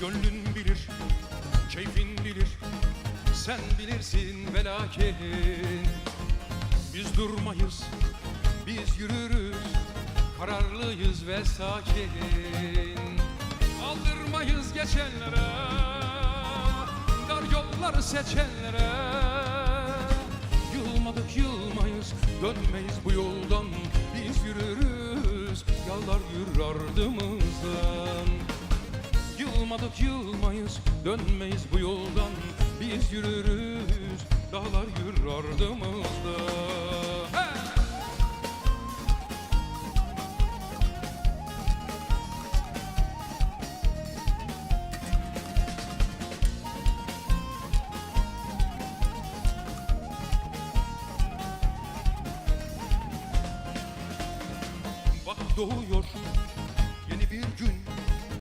Gönlün bilir, keyfin bilir. Sen bilirsin ve lakin Biz durmayız, biz yürürüz Kararlıyız ve sakin. Aldırmayız geçenlere Dar yolları seçenlere. Yılmadık yılmayız Dönmeyiz bu yoldan. Biz yürürüz Yallar yürür ardımızdan Yılmadık yılmayız Dönmeyiz bu yoldan Biz yürürüz Dağlar yürür ardımızda! Bak doğuyor